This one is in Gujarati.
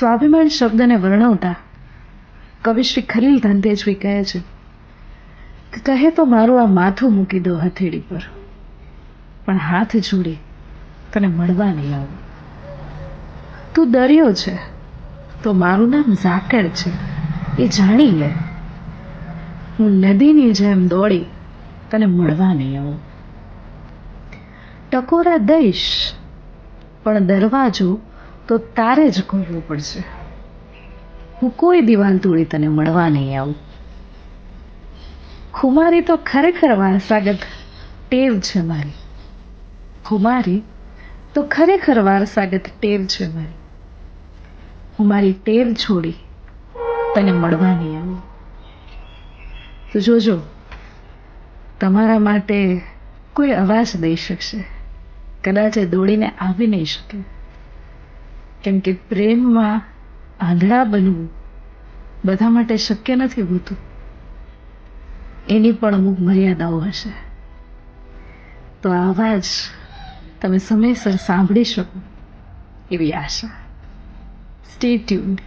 સ્વાભિમાન શબ્દને વર્ણવતા કવિ શ્રી ખલીલ ધંધેજવી કહે છે કે કહે તો મારું આ માથું મૂકી દો હથેળી પર, પણ હાથ જોડી તને મળવા નહીં આવું. તું દરિયો છે, તો મારું નામ ઝાકળ છે, એ જાણી લે. હું નદીની જેમ દોડી તને મળવા નહીં આવું. ટકોરા દઈશ, પણ દરવાજો તો તારે જ કરવું પડશે. હું કોઈ દિવાલ તોડી તને મળવા નહીં આવું. ખુમારી તો ખરેખર વારસાગત ટેવ છે મારી. ખુમારી તો ખરેખર વારસાગત ટેવ છે મારી. હું મારી ટેવ છોડી તને મળવા નહીં આવું. તો જોજો, તમારા માટે કોઈ અવાજ દઈ શકશે. કદાચ એ દોડીને આવી નહીં શકે. કેમ કે પ્રેમમાં આંધળા બનવું બધા માટે શક્ય નથી હોતું. એની પણ અમુક મર્યાદાઓ હશે. તો આવા જ તમે સમયસર સાંભળી શકો એવી આશા. Stay tuned